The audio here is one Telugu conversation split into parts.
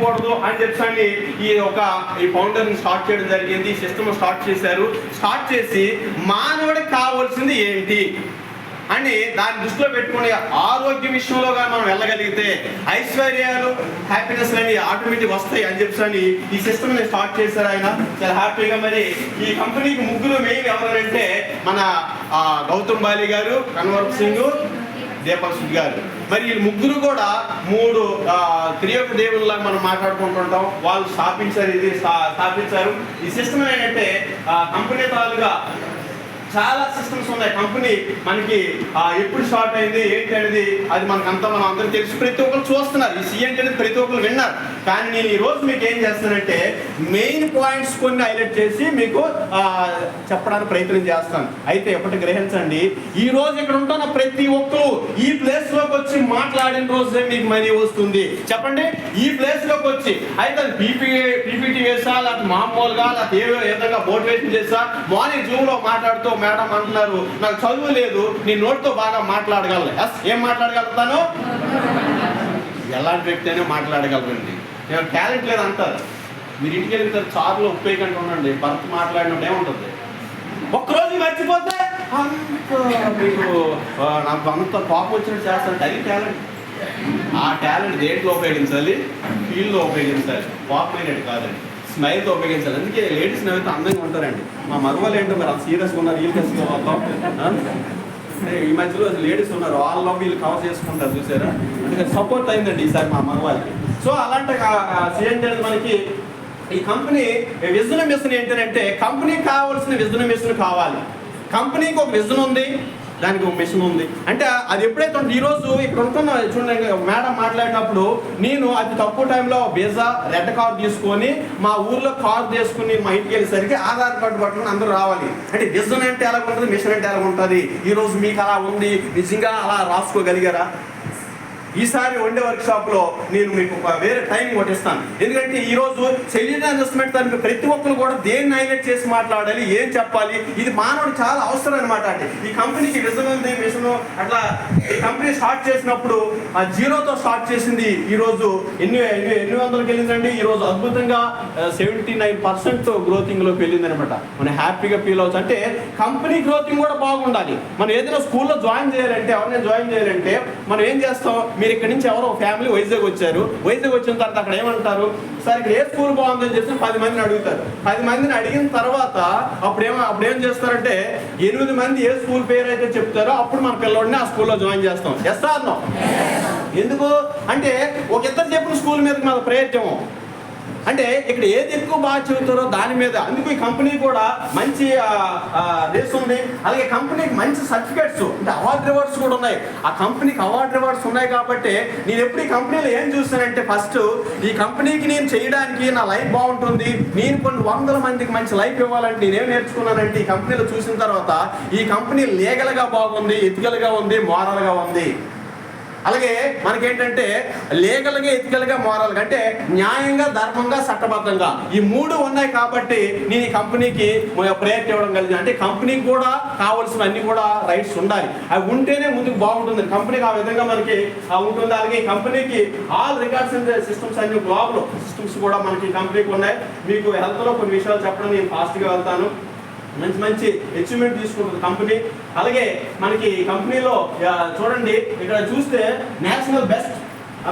చేయకూడదు అని చెప్పి ఈ ఒక ఈ ఫౌండర్ని స్టార్ట్ చేయడం జరిగింది సిస్టమ్ స్టార్ట్ చేశారు. స్టార్ట్ చేసి మానవుడికి కావాల్సింది ఏంటి అని దాన్ని దృష్టిలో పెట్టుకుని ఆరోగ్య విషయంలో కానీ మనం వెళ్ళగలిగితే ఐశ్వర్యాలు హ్యాపీనెస్ అనేవి ఆటోమేటిక్ వస్తాయి అని చెప్పి ఈ సిస్టమ్ని స్టార్ట్ చేశారు ఆయన. చాలా హ్యాపీగా మరి ఈ కంపెనీకి ముగ్గురు మెయిన్ ఎవరంటే మన గౌతమ్ బాలి గారు కన్వర్ సింగ్ దీపక్ సుద్ గారు మరి ఈ ముగ్గురు కూడా మూడు త్రియొక్క దేవుళ్ళ మనం మాట్లాడుకుంటుంటాం. వాళ్ళు స్థాపించారు ఇది స్థాపించారు. ఈ సిస్టమ్ ఏంటంటే కంపెనీ తాలుగా చాలా సిస్టమ్స్ ఉన్నాయి కంపెనీ మనకి ఎప్పుడు స్టార్ట్ అయింది ఏంటి అనేది అది మనకు మనం అందరూ తెలుసు ప్రతి ఒక్కరు చూస్తున్నారు ఈ సిఎంటి అనేది ప్రతి ఒక్కరు విన్నారు కానీ నేను ఈ రోజు మీకు ఏం చేస్తానంటే మెయిన్ పాయింట్స్ కొన్ని హైలైట్ చేసి మీకు చెప్పడానికి ప్రయత్నం చేస్తాను అయితే ఎప్పటి గ్రహించండి ఈ రోజు ఇక్కడ ఉంటున్న ప్రతి ఒక్కరు ఈ ప్లేస్లోకి వచ్చి మాట్లాడిన రోజే మీకు మనీ వస్తుంది చెప్పండి ఈ ప్లేస్లోకి వచ్చి అయితే అది పీపీ పీపీటీ వేసా లేకపోతే మామూలుగా లేకపోతే ఏ విధంగా మోటివేషన్ చేసా మార్నింగ్ జూమ్లో మాట్లాడుతూ మేడం అంటున్నారు నాకు చదువు లేదు నీ నోటితో బాగా మాట్లాడగలను. ఎస్ ఏం మాట్లాడగలుగుతాను ఎలాంటి వ్యక్తి అయినా మాట్లాడగలరండి. నేను టాలెంట్ లేదు అంటారు. మీరు ఇంటికి వెళ్ళిన తర్వాత చారులో కంటే ఉండండి భర్త మాట్లాడినప్పుడు ఏముంటుంది? ఒక్కరోజు మర్చిపోతే అంత మీకు నాకు అంత కోపం వచ్చినట్టు చేస్తాను అది టాలెంట్. ఆ టాలెంట్ దేంట్లో ఉపయోగించాలి? ఫీల్డ్లో ఉపయోగించాలి. కోపమైనట్టు కాదండి. స్మైల్తో ఉపయోగించాలి. అందుకే లేడీస్ నవ్వుతే అందంగా ఉంటారండి. మా మగవాళ్ళు ఏంటో మరి అంత సీరియస్గా ఉన్నారు వీళ్ళు కేసుగా ఈ మధ్యలో లేడీస్ ఉన్నారు. వాళ్ళ వీళ్ళు కవర్ చేసుకుంటారు చూసారా? అందుకే సపోర్ట్ అయిందండి ఈసారి మా మగవాళ్ళకి. సో అలాంటి సీఎం మనకి ఈ కంపెనీ విజన్ మిషన్ ఏంటంటే కంపెనీకి కావాల్సిన విజన్ మిషన్ కావాలి. కంపెనీకి ఒక విజన్ ఉంది. దానికి ఒక మిషన్ ఉంది. అంటే అది ఎప్పుడైతే ఉంటుంది ఇక్కడ ఉంటున్న చూడండి మేడం మాట్లాడినప్పుడు నేను అతి తక్కువ టైంలో బీజా రెడ్ కార్ తీసుకొని మా ఊర్లో కార్ తీసుకుని మా ఇంటికి వెళ్ళేసరికి ఆధార్ కార్డు పట్టుకుని అందరూ రావాలి. అంటే విజన్ అంటే ఎలా ఉంటుంది మిషన్ అంటే ఎలా ఉంటుంది ఈరోజు మీకు అలా ఉంది నిజంగా అలా రాసుకోగలిగారా? ఈసారి వండే వర్క్ షాప్లో నేను మీకు ఒక వేరే టైం కొట్టిస్తాను. ఎందుకంటే ఈ రోజు సెల్యూన్ దానికి ప్రతి ఒక్కరు కూడా దేన్ని హైలైట్ చేసి మాట్లాడాలి ఏం చెప్పాలి ఇది మానవుడు చాలా అవసరం అనమాట అంటే ఈ కంపెనీకి విజన్ ఉంది మిషన్ అట్లా ఈ కంపెనీ స్టార్ట్ చేసినప్పుడు ఆ జీరోతో స్టార్ట్ చేసింది ఈ రోజు ఎన్ని ఎన్ని ఎన్ని వందలకి వెళ్ళిందండి. ఈ రోజు అద్భుతంగా సెవెంటీ నైన్ పర్సెంట్ గ్రోతింగ్లోకి వెళ్ళింది అనమాట మనం హ్యాపీగా ఫీల్ అవచ్చు అంటే కంపెనీ గ్రోతింగ్ కూడా బాగుండాలి. మనం ఏదైనా స్కూల్లో జాయిన్ చేయాలంటే ఎవరైనా జాయిన్ చేయాలంటే మనం ఏం చేస్తాం? మీరు ఇక్కడ నుంచి ఎవరో ఫ్యామిలీ వైజాగ్ వచ్చారు. వైజాగ్ వచ్చిన తర్వాత అక్కడ ఏమంటారు? సార్ ఇక్కడ ఏ స్కూల్ బాగుందని చెప్పి పది మందిని అడుగుతారు. పది మందిని అడిగిన తర్వాత అప్పుడేమో అప్పుడేం అప్పుడు ఏం చేస్తారంటే ఎనిమిది మంది ఏ స్కూల్ పేరు అయితే చెప్తారో అప్పుడు మన పిల్లవాడిని ఆ స్కూల్లో జాయిన్ చేస్తాం. ఎస్ ఎందుకు? అంటే ఒక ఇద్దరు చెప్పిన స్కూల్ మీద మన ప్రయత్నం అంటే ఇక్కడ ఏది ఎక్కువ బాగా చెబుతారో దాని మీద. అందుకు ఈ కంపెనీ కూడా మంచి రేస్ ఉంది. అలాగే కంపెనీకి మంచి సర్టిఫికేట్స్ అంటే అవార్డ్ రివార్డ్స్ కూడా ఉన్నాయి. ఆ కంపెనీకి అవార్డ్ రివార్డ్స్ ఉన్నాయి కాబట్టి నేను ఎప్పుడు ఈ కంపెనీలో ఏం చూస్తానంటే ఫస్ట్ ఈ కంపెనీకి నేను చేయడానికి నా లైఫ్ బాగుంటుంది. నేను కొన్ని వందల మందికి మంచి లైఫ్ ఇవ్వాలంటే నేనేం నేర్చుకున్నానంటే ఈ కంపెనీలో చూసిన తర్వాత ఈ కంపెనీ లీగల్గా బాగుంది ఎథికల్గా ఉంది మోరల్గా ఉంది. అలాగే మనకేంటంటే లీగల్గా ఎథికల్గా మోరల్గా అంటే న్యాయంగా ధర్మంగా చట్టబద్ధంగా ఈ మూడు ఉన్నాయి కాబట్టి నేను ఈ కంపెనీకి ప్రయత్నం ఇవ్వడం కలిగింది. అంటే కంపెనీకి కూడా కావాల్సిన అన్ని కూడా రైట్స్ ఉండాలి. అవి ఉంటేనే ముందుకు బాగుంటుంది. కంపెనీకి ఆ విధంగా మనకి ఉంటుంది. అలాగే ఈ కంపెనీకి ఆల్ రికార్డ్స్ అండ్ సిస్టమ్స్ అన్ని గ్లోబల్ సిస్టమ్స్ కూడా మనకి కంపెనీకి ఉన్నాయి. మీకు హెల్త్లో కొన్ని విషయాలు చెప్పడం నేను ఫాస్ట్గా వెళ్తాను. మంచి మంచి అచీవ్మెంట్ తీసుకుంటుంది కంపెనీ అలాగే మనకి కంపెనీలో చూడండి ఇక్కడ చూస్తే నేషనల్ బెస్ట్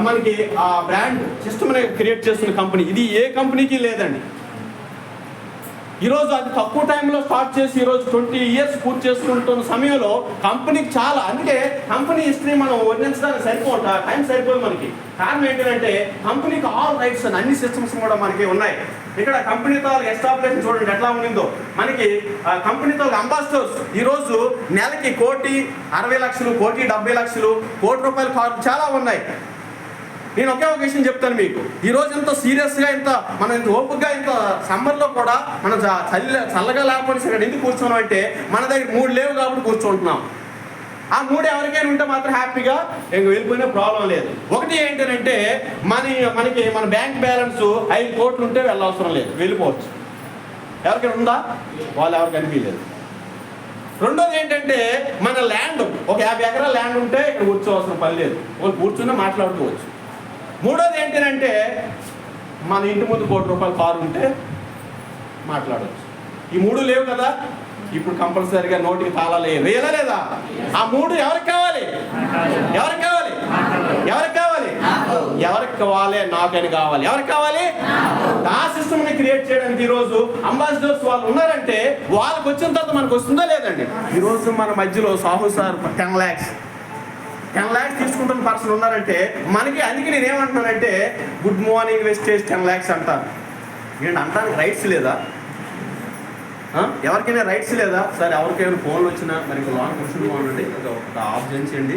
మనకి ఆ బ్రాండ్ సిస్టమ్ క్రియేట్ చేస్తున్న కంపెనీ ఇది ఏ కంపెనీకి లేదండి. ఈరోజు అది తక్కువ టైంలో స్టార్ట్ చేసి ఈరోజు ట్వంటీ ఇయర్స్ పూర్తి చేసుకుంటున్న సమయంలో కంపెనీకి చాలా అందుకే కంపెనీ హిస్టరీ మనం వర్ణించడానికి సరిపోతా టైం సరిపోదు మనకి. కారణం ఏంటంటే కంపెనీకి ఆల్ రైట్స్ అని అన్ని సిస్టమ్స్ కూడా మనకి ఉన్నాయి. ఇక్కడ కంపెనీతో ఎస్టాబ్లిష్ చూడండి ఎట్లా ఉండిందో. మనకి ఆ, కంపెనీతో అంబాసిడర్స్ ఈరోజు నెలకి కోటి అరవై లక్షలు కోటి డెబ్బై లక్షలు కోటి రూపాయల చాలా ఉన్నాయి. నేను ఒకే ఒక విషయం చెప్తాను మీకు. ఈ రోజు ఇంత సీరియస్గా ఇంత మనం ఇంత ఓపికగా ఇంత సమ్మర్లో కూడా మనం చల్ల చల్లగా లేకపోతే సరే ఎందుకు కూర్చున్నాం అంటే మన దగ్గర మూడు లేవు కాబట్టి కూర్చుంటున్నాం. ఆ మూడు ఎవరికైనా ఉంటే మాత్రం హ్యాపీగా ఇంక వెళ్ళిపోయినా ప్రాబ్లం లేదు. ఒకటి ఏంటంటే మన మనకి మన బ్యాంక్ బ్యాలెన్స్ ఐదు కోట్లు ఉంటే వెళ్ళవసరం లేదు. వెళ్ళిపోవచ్చు. ఎవరికైనా ఉందా? వాళ్ళు ఎవరికి అనిపించలేదు. రెండోది ఏంటంటే మన ల్యాండ్ ఒక యాభై ఎకరాల ల్యాండ్ ఉంటే ఇక్కడ కూర్చోవలసిన పని లేదు. వాళ్ళు కూర్చుని మాట్లాడుకోవచ్చు. మూడోది ఏంటంటే మన ఇంటి ముందు కోటి రూపాయలు కారు ఉంటే మాట్లాడవచ్చు ఈ మూడు లేవు కదా? ఇప్పుడు కంపల్సరీగా నోటికి తాళాలు వేయాలా లేదా? ఆ మూడు ఎవరికి కావాలి? ఎవరికి కావాలి? ఎవరికి కావాలి? ఎవరికి కావాలి? నాకని కావాలి. ఎవరికి కావాలి? ఆ సిస్టమ్ని క్రియేట్ చేయడానికి ఈరోజు అంబాసిడర్స్ వాళ్ళు ఉన్నారంటే వాళ్ళకి వచ్చిన తర్వాత మనకు వస్తుందా లేదండి? ఈరోజు మన మధ్యలో Sahu sir ten lakhs ten lakhs తీసుకుంటున్న పర్సన్ ఉన్నారంటే మనకి అందుకే నేను ఏమంటున్నానంటే good morning wastage ten lakhs అంటాను ఏంటి అంటానికి రైట్స్ లేదా? ఎవరికైనా రైట్స్ లేదా? సరే ఎవరికైనా ఫోన్లు వచ్చినా మరి లాంగ్ క్వశ్చన్ బాగుండండి. ఒక ఆఫ్ చేయండి.